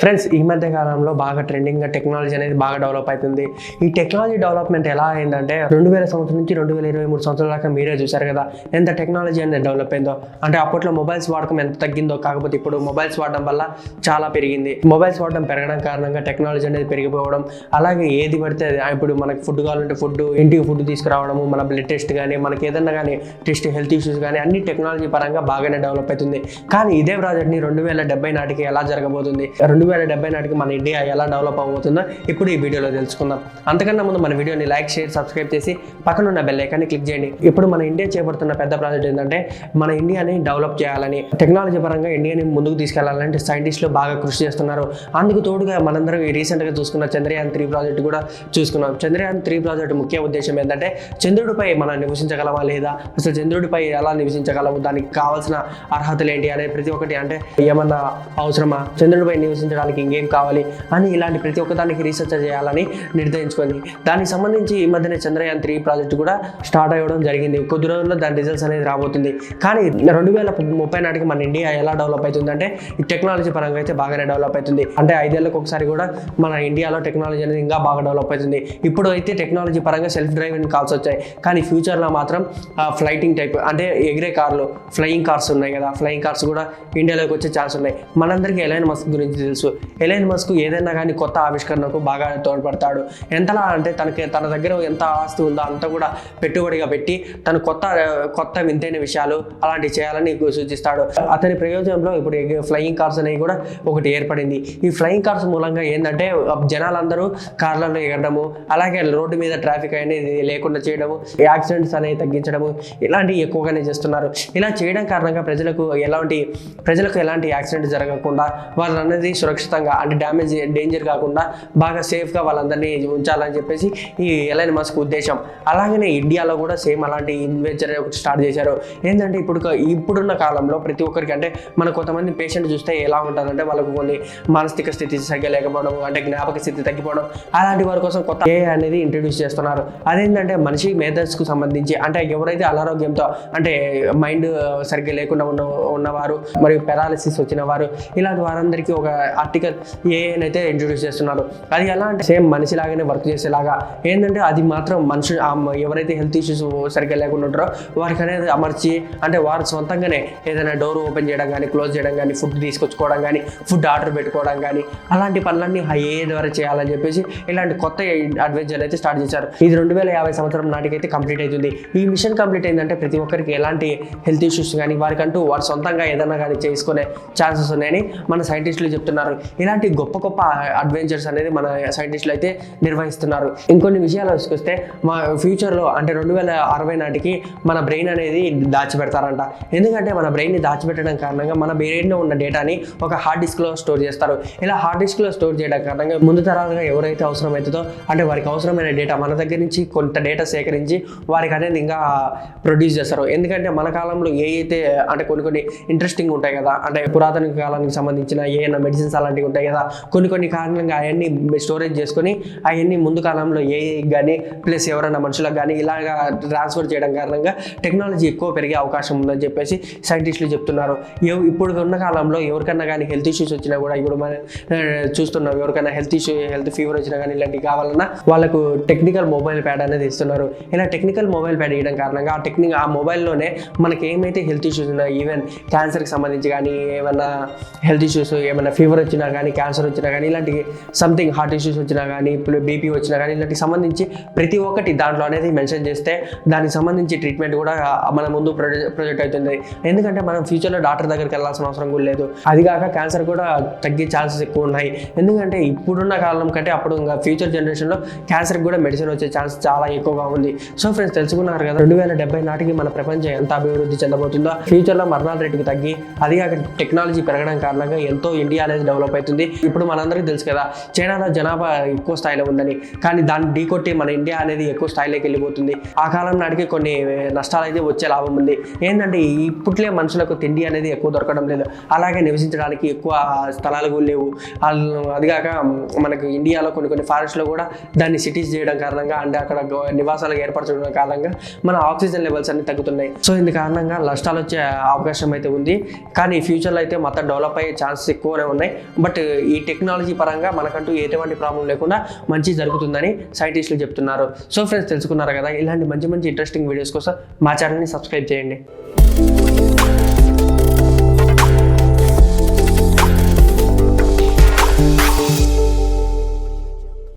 Friends ఈ మధ్య కాలంలో బాగా ట్రెండింగ్గా టెక్నాలజీ అనేది బాగా డెవలప్ అవుతుంది ఈ టెక్నాలజీ డెవలప్మెంట్ ఎలా అయిందంటే రెండు వేల సంవత్సరం నుంచి రెండు వేల ఇరవై మూడు సంవత్సరాల దాకా మీరే చూశారు కదా ఎంత టెక్నాలజీ అనేది డెవలప్ అయిందో. అంటే అప్పట్లో మొబైల్స్ వాడకం ఎంత తగ్గిందో కాకపోతే ఇప్పుడు మొబైల్స్ వాడడం వల్ల చాలా పెరిగింది. మొబైల్స్ వాడడం పెరగడం కారణంగా టెక్నాలజీ అనేది పెరిగిపోవడం అలాగే ఏది పడితే ఇప్పుడు మనకి ఫుడ్ కావాలంటే ఫుడ్ ఇంటికి ఫుడ్ తీసుకురావడము మన బ్లడ్ టెస్ట్ కానీ మనకి ఏదన్నా కానీ టెస్ట్ హెల్త్ ఇష్యూస్ కానీ అన్ని టెక్నాలజీ పరంగా బాగానే డెవలప్ అవుతుంది. కానీ ఇదే ప్రాజెక్ట్ని రెండు వేల డెబ్బై నాటికి ఎలా జరగబోతుంది? రెండు వేల డెబ్బై నాటికి మన ఇండియా ఎలా డెవలప్ అవబోతుందో ఇప్పుడు ఈ వీడియోలో తెలుసుకుందాం. అంతకన్నా ముందు మన వీడియోని లైక్ షేర్ సబ్స్క్రైబ్ చేసి పక్కన ఉన్న బెల్ ఐకాన్ని క్లిక్ చేయండి. ఇప్పుడు మన ఇండియా చేపడుతున్న పెద్ద ప్రాజెక్ట్ ఏంటంటే మన ఇండియాని డెవలప్ చేయాలని టెక్నాలజీ పరంగా ఇండియాని ముందుకు తీసుకెళ్ళాలంటే సైంటిస్టులు బాగా కృషి చేస్తున్నారు. అందుకు తోడుగా మనందరం ఈ రీసెంట్గా చూసుకున్న చంద్రయాన్ త్రీ ప్రాజెక్ట్ కూడా చూసుకున్నాం. చంద్రయాన్ త్రీ ప్రాజెక్ట్ ముఖ్య ఉద్దేశం ఏంటంటే చంద్రుడిపై మనం నివసించగలమా లేదా? అసలు చంద్రుడిపై ఎలా నివసించగలము? దానికి కావాల్సిన అర్హతలు ఏంటి అనే ప్రతి ఒక్కటి అంటే ఏమన్నా అవసరమా? చంద్రుడిపై సాధించడానికి ఇంకేం కావాలి అని ఇలాంటి ప్రతి ఒక్కదానికి రీసెర్చ్ చేయాలని నిర్ణయించుకుంది దానికి సంబంధించి ఈ మధ్యనే చంద్రయాన్ త్రీ ప్రాజెక్ట్ కూడా స్టార్ట్ అవ్వడం జరిగింది. కొద్ది రోజుల్లో దాని రిజల్ట్స్ అనేది రాబోతుంది. కానీ రెండు వేల ముప్పై నాటికి మన ఇండియా ఎలా డెవలప్ అవుతుందంటే ఈ టెక్నాలజీ పరంగా అయితే బాగానే డెవలప్ అవుతుంది. అంటే ఐదేళ్ళకి ఒకసారి కూడా మన ఇండియాలో టెక్నాలజీ అనేది ఇంకా బాగా డెవలప్ అవుతుంది. ఇప్పుడు అయితే టెక్నాలజీ పరంగా సెల్ఫ్ డ్రైవింగ్ కార్స్ వచ్చాయి. కానీ ఫ్యూచర్లో మాత్రం ఫ్లైటింగ్ టైప్ అంటే ఎగిరే కార్లు ఫ్లయింగ్ కార్స్ ఉన్నాయి కదా. ఫ్లయింగ్ కార్స్ కూడా ఇండియాలోకి వచ్చే ఛాన్స్ ఉన్నాయి. మనందరికీ ఎలైన్ మస్క్ గురించి తెలుసు. ఎలైన్ మస్క్ ఏదైనా కానీ కొత్త ఆవిష్కరణకు బాగా తోడ్పడతాడు. ఎంతలా అంటే తనకి తన దగ్గర ఎంత ఆస్తి ఉందో అంత కూడా పెట్టుబడిగా పెట్టి తను కొత్త కొత్త వింతైన విషయాలు అలాంటివి చేయాలని సూచిస్తాడు. అతని ప్రయోజనంలో ఇప్పుడు ఫ్లయింగ్ కార్స్ అనేవి కూడా ఒకటి ఏర్పడింది. ఈ ఫ్లయింగ్ కార్స్ మూలంగా ఏంటంటే జనాలందరూ కార్లలో ఎగరడము అలాగే రోడ్డు మీద ట్రాఫిక్ అనేది లేకుండా చేయడము యాక్సిడెంట్స్ అనేవి తగ్గించడము ఇలాంటివి ఎక్కువగానే చేస్తున్నారు. ఇలా చేయడం కారణంగా ప్రజలకు ఎలాంటి ప్రజలకు ఎలాంటి యాక్సిడెంట్ జరగకుండా వాళ్ళు అనేది సురక్షితంగా అంటే డ్యామేజ్ డేంజర్ కాకుండా బాగా సేఫ్గా వాళ్ళందరినీ ఉంచాలని చెప్పేసి ఈ ఎలైన్ మస్క్ ఉద్దేశం. అలాగనే ఇండియాలో కూడా సేమ్ అలాంటి ఇన్వెంచర్ ఒకటి స్టార్ట్ చేశారు. ఏంటంటే ఇప్పుడు ఇప్పుడున్న కాలంలో ప్రతి ఒక్కరికి అంటే మన కొంతమంది పేషెంట్ చూస్తే ఎలా ఉంటుందంటే వాళ్ళకు కొన్ని మానసిక స్థితి సరిగ్గా లేకపోవడం అంటే జ్ఞాపక స్థితి తగ్గిపోవడం అలాంటి వారి కోసం కొత్త ఏ అనేది ఇంట్రడ్యూస్ చేస్తున్నారు. అదేంటంటే మనిషి మేధస్సుకు సంబంధించి అంటే ఎవరైతే అనారోగ్యంతో అంటే మైండ్ సరిగ్గా లేకుండా ఉన్న ఉన్నవారు మరియు పెరాలిసిస్ వచ్చిన వారు ఇలాంటి వారందరికీ ఒక ఆర్టికల్ ఏ అయితే ఇంట్రడ్యూస్ చేస్తున్నారు. అది ఎలా అంటే సేమ్ మనిషిలాగానే వర్క్ చేసేలాగా. ఏంటంటే అది మాత్రం మనిషి ఎవరైతే హెల్త్ ఇష్యూస్ సరిగ్గా లేకుండా ఉంటారో వారికి అనేది అమర్చి అంటే వారు సొంతంగానే ఏదైనా డోర్ ఓపెన్ చేయడం కానీ క్లోజ్ చేయడం కానీ ఫుడ్ తీసుకొచ్చుకోవడం కానీ ఫుడ్ ఆర్డర్ పెట్టుకోవడం కానీ అలాంటి పనులన్నీ ఏ ద్వారా చేయాలని చెప్పేసి ఇలాంటి కొత్త అడ్వెంచర్ అయితే స్టార్ట్ చేశారు. ఇది రెండు వేల యాభై సంవత్సరం నాటికైతే కంప్లీట్ అవుతుంది ఈ మిషన్ కంప్లీట్ అయిందంటే ప్రతి ఒక్కరికి ఎలాంటి హెల్త్ ఇష్యూస్ కానీ వారికంటూ వారు సొంతంగా ఏదైనా కానీ చేసుకునే ఛాన్సెస్ ఉన్నాయని మన సైంటిస్టులు చెప్తున్నారు. ఇలాంటి గొప్ప గొప్ప అడ్వెంచర్స్ అనేది మన సైంటిస్టులు అయితే నిర్వహిస్తున్నారు. ఇంకొన్ని విషయాలు వస్తే మా ఫ్యూచర్లో అంటే రెండు వేల అరవై నాటికి మన బ్రెయిన్ అనేది దాచిపెడతారంట. ఎందుకంటే మన బ్రెయిన్ని దాచిపెట్టడం కారణంగా మన బ్రెయిన్లో ఉన్న డేటాని ఒక హార్డ్ డిస్క్లో స్టోర్ చేస్తారు. ఇలా హార్డ్ డిస్క్లో స్టోర్ చేయడం కారణంగా ముందు తరాలుగా ఎవరైతే అవసరమవుతుందో అంటే వారికి అవసరమైన డేటా మన దగ్గర నుంచి కొంత డేటా సేకరించి వారికి అనేది ఇంకా ప్రొడ్యూస్ చేస్తారు. ఎందుకంటే మన కాలంలో ఏ అయితే అంటే కొన్ని కొన్ని ఇంట్రెస్టింగ్ ఉంటాయి కదా అంటే పురాతన కాలానికి సంబంధించిన ఏమైనా మెడిసిన్స్ అలాంటివి ఉంటాయి కదా. కొన్ని కొన్ని కారణంగా అవన్నీ స్టోరేజ్ చేసుకొని అవన్నీ ముందు కాలంలో ఏ కానీ ప్లస్ ఎవరైనా మనుషులకు కానీ ఇలాగా ట్రాన్స్ఫర్ చేయడం కారణంగా టెక్నాలజీ ఎక్కువ పెరిగే అవకాశం ఉందని చెప్పేసి సైంటిస్టులు చెప్తున్నారు. ఎవ్- ఇప్పుడు ఉన్న కాలంలో ఎవరికన్నా కానీ హెల్త్ ఇష్యూస్ వచ్చినా కూడా ఇప్పుడు మనం చూస్తున్నాం ఎవరికైనా హెల్త్ ఇష్యూ హెల్త్ ఫీవర్ వచ్చినా కానీ ఇలాంటివి కావాలన్నా వాళ్ళకు టెక్నికల్ మొబైల్ ప్యాడ్ అనేది ఇస్తున్నారు. ఇలా టెక్నికల్ మొబైల్ ప్యాడ్ ఇవ్వడం కారణంగా ఆ టెక్నిక్ ఆ మొబైల్లోనే మనకి ఏమైతే హెల్త్ ఇష్యూస్ ఉన్నాయో ఈవెన్ క్యాన్సర్కి సంబంధించి కానీ ఏమైనా హెల్త్ ఇష్యూస్ ఏమైనా ఫీవర్ వచ్చినా కానీ క్యాన్సర్ వచ్చినా కానీ ఇలాంటి సంథింగ్ హార్ట్ ఇష్యూస్ వచ్చినా కానీ ఇప్పుడు బీపీ వచ్చినా కానీ ఇలాంటికి సంబంధించి ప్రతి ఒక్కటి దాంట్లో అనేది మెన్షన్ చేస్తే దానికి సంబంధించి ట్రీట్మెంట్ కూడా మన ముందు ప్రొజెక్ట్ ప్రొజెక్ట్ అవుతుంది. ఎందుకంటే మనం ఫ్యూచర్లో డాక్టర్ దగ్గరికి వెళ్ళాల్సిన అవసరం కూడా లేదు. అది కాక క్యాన్సర్ కూడా తగ్గే ఛాన్సెస్ ఎక్కువ ఉన్నాయి. ఎందుకంటే ఇప్పుడున్న కాలం కంటే అప్పుడు ఇంకా ఫ్యూచర్ జనరేషన్లో క్యాన్సర్కి కూడా మెడిసిన్ వచ్చే ఛాన్స్ చాలా ఎక్కువగా ఉంది. సో ఫ్రెండ్స్ తెలుసుకున్నారు కదా రెండు వేల డెబ్బై నాటికి మన ప్రపంచం ఎంత అభివృద్ధి చెందబోతుందో ఫ్యూచర్లో మరణాల రేటుకు తగ్గి అది కాక టెక్నాలజీ పెరగడం కారణంగా ఎంతో ఇండియా అనేది డెవలప్ అవుతుంది. ఇప్పుడు మనందరికీ తెలుసు కదా చైనాలో జనాభా ఎక్కువ స్థాయిలో ఉందని. కానీ దాన్ని ఢీకొట్టి మన ఇండియా అనేది ఎక్కువ స్థాయిలోకి వెళ్ళిపోతుంది. ఆ కాలం నాటికి కొన్ని నష్టాలు అయితే వచ్చే లాభం ఉంది. ఏంటంటే ఇప్పట్లే మనుషులకు తిండి అనేది ఎక్కువ దొరకడం లేదు. అలాగే నివసించడానికి ఎక్కువ స్థలాలు కూడా లేవు. అదిగాక మనకు ఇండియాలో కొన్ని కొన్ని ఫారెస్ట్లో కూడా దాన్ని సిటీస్ చేయడం కారణంగా అంటే అక్కడ గో- నివాసాలు ఏర్పరచడం కారణంగా మన ఆక్సిజన్ లెవెల్స్ అన్ని తగ్గుతున్నాయి. సో ఇందు కారణంగా నష్టాలు వచ్చే అవకాశం అయితే ఉంది. కానీ ఫ్యూచర్లో అయితే మొత్తం డెవలప్ అయ్యే ఛాన్సెస్ ఎక్కువనే ఉన్నాయి. బట్ ఈ టెక్నాలజీ పరంగా మనకంటూ ఎటువంటి ప్రాబ్లం లేకుండా మంచి జరుగుతుందని సైంటిస్టులు చెప్తున్నారు. సో ఫ్రెండ్స్ తెలుసుకున్నారు కదా ఇలాంటి మంచి మంచి ఇంట్రెస్టింగ్ వీడియోస్ కోసం మా ఛానల్ని సబ్స్క్రైబ్ చేయండి.